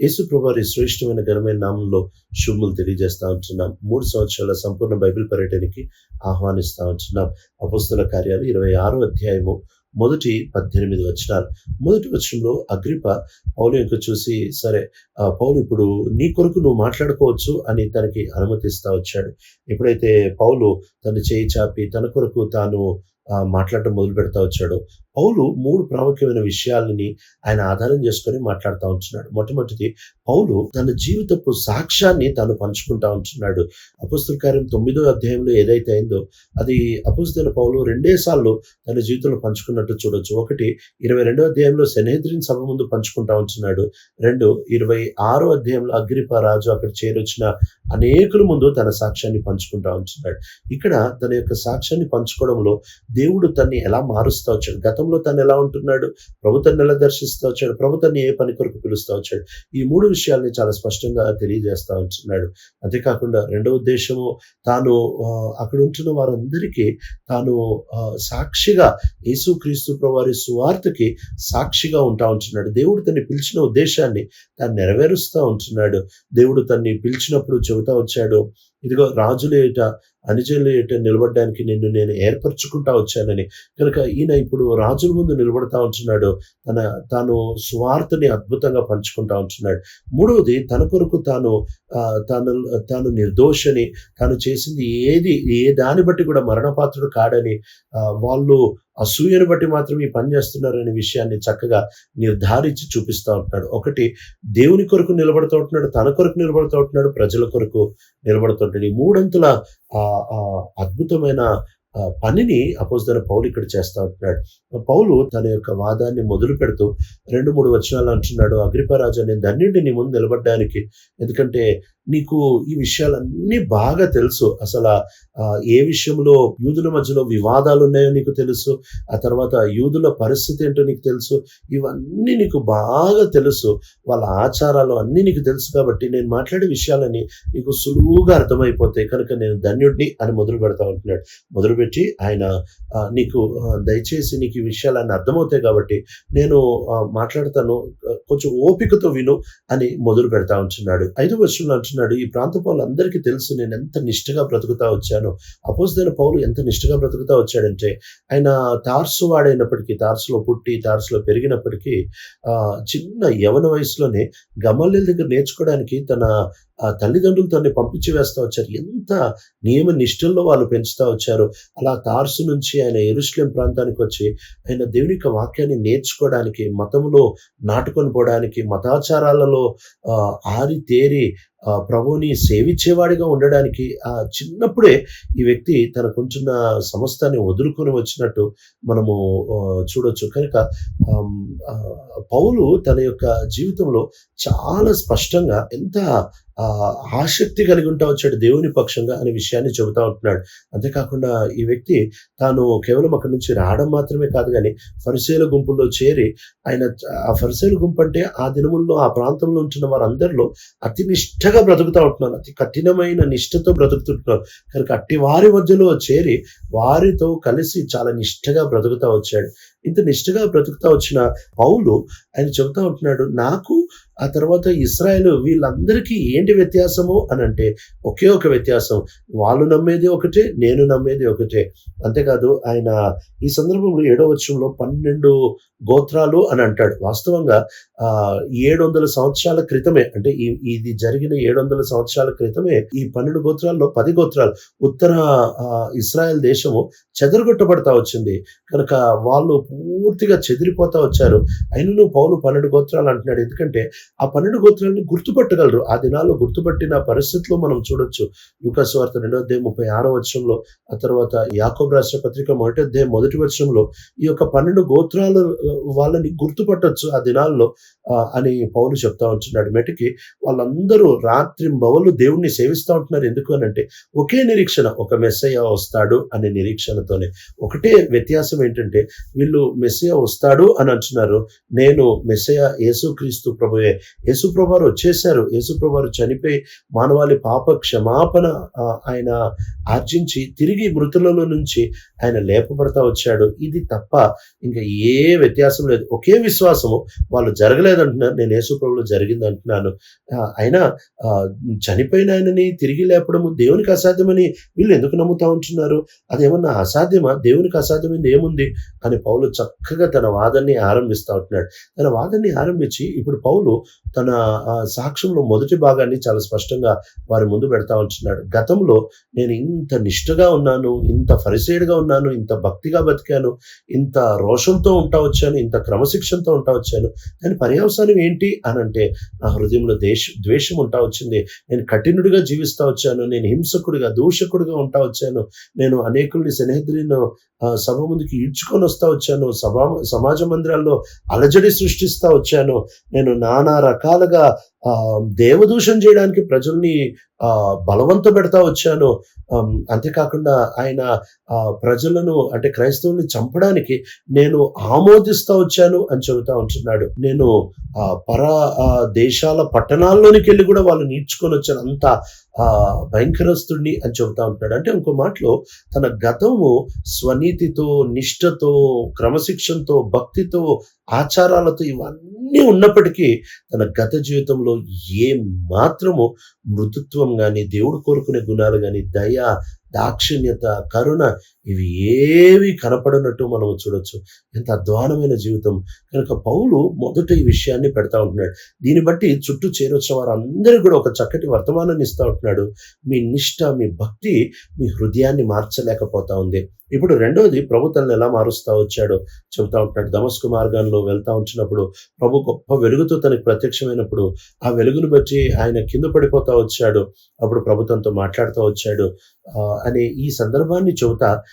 యేసు శ్రేష్ఠమైన శ్రేష్టమైన ఘనమైన నామంలో శుభములు తెలియజేస్తా ఉంటున్నాం. మూడు సంవత్సరాల సంపూర్ణ బైబిల్ పర్యటనకి ఆహ్వానిస్తా ఉంటున్నాం. అపుస్తల కార్యాలు ఇరవై ఆరో అధ్యాయము మొదటి పద్దెనిమిది వచనాలు. మొదటి వచనంలో అగ్రిప పౌలు యొక్క చూసి సరే పౌలు ఇప్పుడు నీ కొరకు నువ్వు మాట్లాడుకోవచ్చు అని తనకి అనుమతిస్తా వచ్చాడు. ఎప్పుడైతే పౌలు తన చేయి చాపి తన కొరకు తాను మాట్లాడటం మొదలు పెడతా వచ్చాడు. పౌలు మూడు ప్రాముఖ్యమైన విషయాలని ఆయన ఆధారం చేసుకొని మాట్లాడుతూ ఉంటున్నాడు. మొట్టమొదటిది పౌలు తన జీవితపు సాక్ష్యాన్ని తాను పంచుకుంటా ఉంటున్నాడు. అపుస్తల కార్యం తొమ్మిదో అధ్యాయంలో ఏదైతే అయిందో అది అపుస్తల పౌలు రెండే సార్లు తన జీవితంలో పంచుకున్నట్టు చూడొచ్చు. ఒకటి ఇరవై రెండో అధ్యాయంలో సెనేద్రిన్ సభ ముందు పంచుకుంటా ఉంటున్నాడు. రెండు ఇరవై ఆరో అధ్యాయంలో అగ్రిప రాజు అక్కడ చేరొచ్చిన అనేకుల ముందు తన సాక్ష్యాన్ని పంచుకుంటా ఉంటున్నాడు. ఇక్కడ తన యొక్క సాక్ష్యాన్ని పంచుకోవడంలో దేవుడు తన్ని ఎలా మారుస్తా వచ్చాడు? గతంలో తను ఎలా ఉంటున్నాడు? ప్రభు తన్ని ఎలా దర్శిస్తూ వచ్చాడు? ప్రభు తన్ని ఏ పని కొరకు పిలుస్తూ వచ్చాడు? ఈ మూడు విషయాల్ని చాలా స్పష్టంగా తెలియజేస్తూ ఉంటున్నాడు. అంతేకాకుండా రెండవ ఉద్దేశము తాను అక్కడ ఉంటున్న వారందరికీ తాను సాక్షిగా యేసుక్రీస్తు ప్రవారి సువార్తకి సాక్షిగా ఉంటా ఉంటున్నాడు. దేవుడు తన్ని పిలిచిన ఉద్దేశాన్ని తాను నెరవేరుస్తూ ఉంటున్నాడు. దేవుడు తన్ని పిలిచినప్పుడు చెబుతా వచ్చాడు ఇదిగో రాజులు ఏట అనుజనుల ఏట నిలబడడానికి నిన్ను నేను ఏర్పరచుకుంటా వచ్చానని. కనుక ఈయన ఇప్పుడు రాజుల ముందు నిలబడతా ఉంటున్నాడు. తన తాను స్వార్థని అద్భుతంగా పంచుకుంటా ఉంటున్నాడు. మూడవది తన కొరకు తాను తను తాను తాను నిర్దోషని తాను చేసింది ఏది ఏ దాన్ని బట్టి కూడా మరణపాత్రుడు కాడని వాళ్ళు అసూయను బట్టి మాత్రం ఈ పని చేస్తున్నారనే విషయాన్ని చక్కగా నిర్ధారించి చూపిస్తూ ఉంటున్నాడు. ఒకటి దేవుని కొరకు నిలబడుతూ ఉంటున్నాడు తన కొరకు నిలబడుతూ ఉంటున్నాడు ప్రజల కొరకు నిలబడుతుంటాడు ఈ మూడంతుల ఆ, అద్భుతమైన పనిని అపోజిన పౌలు ఇక్కడ చేస్తూ ఉంటున్నాడు. పౌలు తన యొక్క వాదాన్ని మొదలు పెడుతూ రెండు మూడు వచనాలు అంటున్నాడు. అగ్రిపరాజు నేను ధన్యుడిని ముందు నిలబడడానికి. ఎందుకంటే నీకు ఈ విషయాలన్నీ బాగా తెలుసు. అసలు ఏ విషయంలో యూదుల మధ్యలో వివాదాలు ఉన్నాయో నీకు తెలుసు. ఆ తర్వాత యూదుల పరిస్థితి ఏంటో నీకు తెలుసు. ఇవన్నీ నీకు బాగా తెలుసు. వాళ్ళ ఆచారాలు అన్నీ నీకు తెలుసు కాబట్టి నేను మాట్లాడే విషయాలని నీకు సులువుగా అర్థమైపోతాయి. కనుక నేను ధన్యుడిని అని మొదలు పెడతా ఉంటున్నాడు. మొదలుపెట్టి ఆయన నీకు దయచేసి నీకు ఈ విషయాలన్నీ అర్థమవుతాయి కాబట్టి నేను మాట్లాడతాను. కొంచెం ఓపికతో విను అని మొదలు పెడతా ఉంటున్నాడు. ఐదు వర్షంలో అంటున్నాడు ఈ ప్రాంత వాళ్ళందరికీ తెలుసు నేను ఎంత నిష్ఠగా బ్రతుకుతా వచ్చాను. అపోజిదైన పౌలు ఎంత నిష్ఠగా బ్రతుకుతా వచ్చాడంటే ఆయన తార్సు వాడైనప్పటికీ తార్సులో పుట్టి తార్సులో పెరిగినప్పటికీ ఆ, చిన్న యవన వయసులోనే గమల్యల దగ్గర నేర్చుకోవడానికి తన ఆ తల్లిదండ్రులు తనని పంపించి వేస్తూ వచ్చారు. ఎంత నియమ నిష్ఠల్లో వాళ్ళు పెంచుతూ వచ్చారు. అలా తార్సు నుంచి ఆయన ఎరుస్లేం ప్రాంతానికి వచ్చి ఆయన దేవుని యొక్క వాక్యాన్ని నేర్చుకోవడానికి మతంలో నాటుకొని పోవడానికి మతాచారాలలో ఆరి తేరి ఆ, ప్రభువుని సేవించేవాడిగా ఉండడానికి ఆ చిన్నప్పుడే ఈ వ్యక్తి తనకుంటున్న సమస్తాన్ని వదులుకొని వచ్చినట్టు మనము చూడొచ్చు. కనుక పౌలు తన యొక్క జీవితంలో చాలా స్పష్టంగా ఎంత ఆసక్తి కలిగి ఉంటా వచ్చాడు దేవుని పక్షంగా అనే విషయాన్ని చెబుతా ఉంటున్నాడు. అంతేకాకుండా ఈ వ్యక్తి తాను కేవలం అక్కడి నుంచి రావడం మాత్రమే కాదు కానీ ఫరిసేల గుంపుల్లో చేరి ఆయన ఆ ఫరిసేల గుంపు అంటే ఆ దినముల్లో ఆ ప్రాంతంలో ఉంటున్న వారందరిలో అతి నిష్ఠగా బ్రతుకుతా ఉంటున్నారు అతి కఠినమైన నిష్ఠతో బ్రతుకుతుంటున్నారు కనుక అట్టి వారి మధ్యలో చేరి వారితో కలిసి చాలా నిష్ఠగా బ్రతుకుతా వచ్చాడు. ఇంత నిష్ఠగా బ్రతుకుతా వచ్చిన పౌలు ఆయన చెబుతా ఉంటున్నాడు నాకు ఆ తర్వాత ఇస్రాయేల్ వీళ్ళందరికీ ఏంటి వ్యత్యాసము అని అంటే ఒకే ఒక వ్యత్యాసం. వాళ్ళు నమ్మేది ఒకటే నేను నమ్మేది ఒకటే. అంతేకాదు ఆయన ఈ సందర్భంలో ఏడో వచ్చంలో పన్నెండు గోత్రాలు అని అంటాడు. వాస్తవంగా ఆ ఏడు వందల సంవత్సరాల క్రితమే అంటే ఈ ఇది జరిగిన ఏడు వందల సంవత్సరాల క్రితమే ఈ పన్నెండు గోత్రాల్లో పది గోత్రాలు ఉత్తర ఇస్రాయెల్ దేశము చెదరగొట్టబడతా వచ్చింది. కనుక వాళ్ళు పూర్తిగా చెదిరిపోతా వచ్చారు. అయినను పౌలు పన్నెండు గోత్రాలు అంటున్నాడు. ఎందుకంటే ఆ పన్నెండు గోత్రాలని గుర్తుపట్టగలరు. ఆ దినాల్లో గుర్తుపట్టిన పరిస్థితిలో మనం చూడొచ్చు. లూకాసు వార్త రెండో అధ్యాయం ముప్పై ఆరో వర్షంలో ఆ తర్వాత యాకోబ్ రాష్ట్ర పత్రిక మొదటి అధ్యాయం మొదటి వర్షంలో ఈ యొక్క పన్నెండు గోత్రాల వాళ్ళని గుర్తుపట్టొచ్చు ఆ దినాల్లో అని పౌలు చెప్తా ఉంటున్నాడు. మెటికి వాళ్ళందరూ రాత్రి బవలు దేవుణ్ణి సేవిస్తూ ఉంటున్నారు. ఎందుకు అని అంటే ఒకే నిరీక్షణ ఒక మెస్సయ్య వస్తాడు అనే నిరీక్షణతోనే. ఒకటే వ్యత్యాసం ఏంటంటే వీళ్ళు మెస్సయ్య వస్తాడు అని అంటున్నారు. నేను మెస్సయ్య యేసుక్రీస్తు ప్రభుయే యేసుప్రభారు వచ్చేసారు యేసుప్రభారు చనిపోయి మానవాళి పాప క్షమాపణ ఆయన ఆర్జించి తిరిగి మృతులలో నుంచి ఆయన లేపబడతా వచ్చాడు. ఇది తప్ప ఇంకా ఏ వ్యత్యాసం లేదు. ఒకే విశ్వాసము. వాళ్ళు జరగలేదంటున్నారు. నేను యేసుప్రభులో జరిగింది అంటున్నాను ఆయన అయినా ఆ, చనిపోయిన ఆయనని తిరిగి లేపడము దేవునికి అసాధ్యమని వీళ్ళు ఎందుకు నమ్ముతా ఉంటున్నారు? అదేమన్నా అసాధ్యమా? దేవునికి అసాధ్యమైంది ఏముంది? అని పౌలు చక్కగా తన వాదన్ని ఆరంభిస్తూ ఉంటున్నాడు. తన వాదన్ని ఆరంభించి ఇప్పుడు పౌలు తన ఆ, సాక్ష్యంలో మొదటి భాగాన్ని చాలా స్పష్టంగా వారి ముందు పెడతా ఉంటున్నాడు. గతంలో నేను ఇంత నిష్ఠగా ఉన్నాను ఇంత ఫరిసేడుగా ఉన్నాను ఇంత భక్తిగా బతికాను ఇంత రోషంతో ఉంటా వచ్చాను ఇంత క్రమశిక్షణతో ఉంటా వచ్చాను దాని పర్యవసానం ఏంటి అని అంటే నా హృదయంలో దేశ ద్వేషం ఉంటా వచ్చింది. నేను కఠినుడిగా జీవిస్తా వచ్చాను నేను హింసకుడిగా దూషకుడిగా ఉంటా వచ్చాను నేను అనేకుల్ని స్నేహితులను సభ ముందుకి ఈడ్చుకొని వస్తా వచ్చాను సభా సమాజ మందిరాల్లో అలజడి సృష్టిస్తా వచ్చాను నేను నానా రకాలుగా దేవదూషణ చేయడానికి ప్రజల్ని ఆ, బలవంత పెడతా వచ్చాను. అంతేకాకుండా ఆయన ఆ, ప్రజలను అంటే క్రైస్తవుల్ని చంపడానికి నేను ఆమోదిస్తా వచ్చాను అని చెబుతా ఉంటున్నాడు. నేను ఆ, పర ఆ, దేశాల పట్టణాల్లోనికి వెళ్ళి కూడా వాళ్ళు నేర్చుకొని వచ్చాను అంత ఆ, భయంకరస్తుడిని అని చెబుతా ఉంటున్నాడు. అంటే ఇంకో మాటలో తన గతము స్వనీతితో నిష్ఠతో క్రమశిక్షణతో భక్తితో ఆచారాలతో ఇవన్నీ ఉన్నప్పటికీ తన గత జీవితంలో ఏ మాత్రము మృతుత్వం కానీ దేవుడు కోరుకునే గుణాలు కానీ దయ దాక్షిణ్యత కరుణ ఇవి ఏవి కనపడనట్టు మనం చూడొచ్చు. ఎంత అధ్వానమైన జీవితం. కనుక పౌలు మొదట ఈ విషయాన్ని పెడతా ఉంటున్నాడు. దీన్ని బట్టి చుట్టూ చేరొచ్చిన వారందరూ కూడా ఒక చక్కటి వర్తమానాన్ని ఇస్తూ ఉంటున్నాడు. మీ నిష్ట మీ భక్తి మీ హృదయాన్ని మార్చలేకపోతా ఉంది. ఇప్పుడు రెండవది ప్రభు ఎలా మారుస్తా వచ్చాడో చెబుతా ఉంటున్నాడు. దమస్కు మార్గంలో వెళ్తా ఉంచినప్పుడు ప్రభు గొప్ప వెలుగుతో తనకి ప్రత్యక్షమైనప్పుడు ఆ వెలుగును బట్టి ఆయన కింద పడిపోతా వచ్చాడు. అప్పుడు ప్రభు తనతో మాట్లాడుతూ వచ్చాడు. అనే ఈ సందర్భాన్ని చెబుతా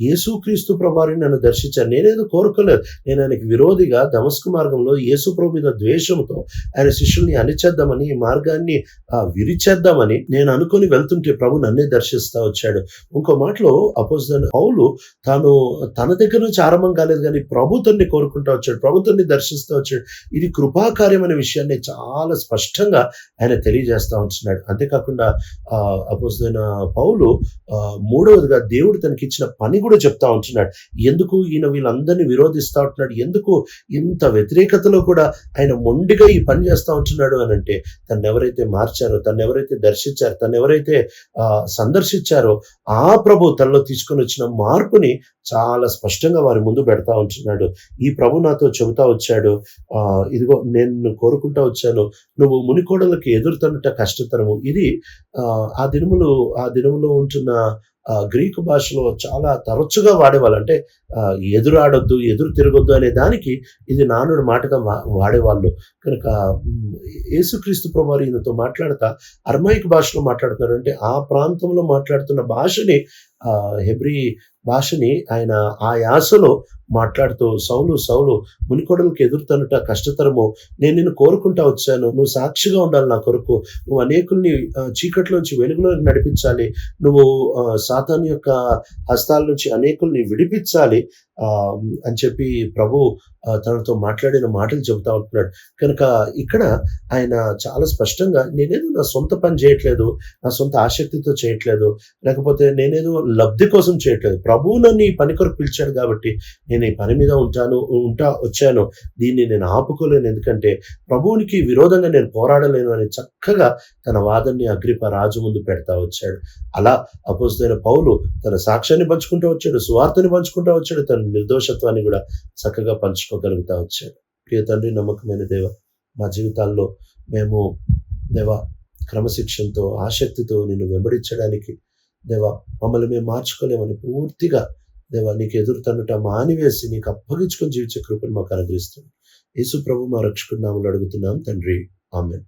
యేసుక్రీస్తు ప్రభాని నన్ను దర్శించాను నేనేదో కోరుకోలేదు. నేను ఆయనకి విరోధిగా దమస్కు మార్గంలో యేసు ప్రభు మీద ద్వేషంతో ఆయన శిష్యుల్ని అణిచేద్దామని ఈ మార్గాన్ని విరిచేద్దామని నేను అనుకుని వెళ్తుంటే ప్రభు నన్నే దర్శిస్తా వచ్చాడు. ఇంకో మాటలో అపోజ్ పౌలు తాను తన దగ్గర నుంచి ఆరంభం కాలేదు కానీ ప్రభుత్వాన్ని కోరుకుంటా వచ్చాడు ప్రభుత్వాన్ని దర్శిస్తూ వచ్చాడు. ఇది కృపాకార్యం అనే విషయాన్ని చాలా స్పష్టంగా ఆయన తెలియజేస్తా ఉంటున్నాడు. అంతేకాకుండా ఆ పౌలు ఆ, మూడవదిగా దేవుడు తనకి ఇచ్చిన పని కూడా చెప్తా ఉంటున్నాడు. ఎందుకు ఈయన వీళ్ళందరినీ విరోధిస్తా ఉంటున్నాడు? ఎందుకు ఇంత వ్యతిరేకతలో కూడా ఆయన మొండిగా ఈ పని చేస్తా ఉంటున్నాడు అని అంటే తను ఎవరైతే మార్చారో తను ఎవరైతే దర్శించారో తను ఎవరైతే ఆ, సందర్శించారో ఆ ప్రభు తనలో తీసుకొని వచ్చిన మార్పుని చాలా స్పష్టంగా వారి ముందు పెడతా ఉంటున్నాడు. ఈ ప్రభు నాతో చెబుతా వచ్చాడు ఆ ఇదిగో నేను కోరుకుంటా వచ్చాను నువ్వు మునికోడలకి ఎదురుతనుట కష్టతరము. ఇది ఆ, దినములు ఆ దినములో ఉంటున్న గ్రీకు భాషలో చాలా తరచుగా వాడేవాళ్ళు. అంటే ఎదురు ఆడొద్దు ఎదురు తిరగొద్దు అనే దానికి ఇది నానుడు మాటగా వాడేవాళ్ళు. కనుక యేసుక్రీస్తు ప్రభు ఈయనతో మాట్లాడతా అర్మాయిక్ భాషలో మాట్లాడుతున్నారు అంటే ఆ ప్రాంతంలో మాట్లాడుతున్న భాషని హెబ్రీ భాషని ఆయన ఆ యాసలో మాట్లాడుతూ సౌలు సౌలు మునికొడలకు ఎదురుతనుట కష్టతరము. నేను నిన్ను కోరుకుంటా వచ్చాను. నువ్వు సాక్షిగా ఉండాలి నా కొరకు. నువ్వు అనేకుల్ని చీకట్లోంచి వెలుగులోకి నడిపించాలి. నువ్వు సాతాన్ యొక్క హస్తాల నుంచి అనేకుల్ని విడిపించాలి. అని చెప్పి ప్రభు తనతో మాట్లాడిన మాటలు చెబుతా ఉంటున్నాడు. కనుక ఇక్కడ ఆయన చాలా స్పష్టంగా నేనేదో నా సొంత పని చేయట్లేదు నా సొంత ఆసక్తితో చేయట్లేదు లేకపోతే నేనేదో లబ్ధి కోసం చేయట్లేదు. ప్రభువు నన్ను ఈ పని కొరకు పిలిచాడు కాబట్టి నేను ఈ పని మీద ఉంటాను ఉంటా వచ్చాను. దీన్ని నేను ఆపుకోలేను. ఎందుకంటే ప్రభువునికి విరోధంగా నేను పోరాడలేను అని చక్కగా తన వాదన్ని అగ్రిప రాజు ముందు పెడతా వచ్చాడు. అలా అపోజిదైన పౌలు తన సాక్ష్యాన్ని పంచుకుంటూ వచ్చాడు సువార్తని పంచుకుంటూ వచ్చాడు తన నిర్దోషత్వాన్ని కూడా చక్కగా పంచుకోగలుగుతా వచ్చాడు. ప్రియ తండ్రి నమ్మకమైన దేవ మా జీవితాల్లో మేము దేవ క్రమశిక్షణతో ఆసక్తితో నిన్ను వెంబడించడానికి దేవ మమ్మల్ని మేము మార్చుకోలేమని పూర్తిగా దేవ నీకు ఎదురుతన్నుట మానివేసి నీకు అప్పగించుకొని జీవించే కృపను మాకు అనుగ్రహిస్తుంది. యేసు ప్రభు మా రక్షకుడు నామలు అడుగుతున్నాం. తండ్రి ఆమె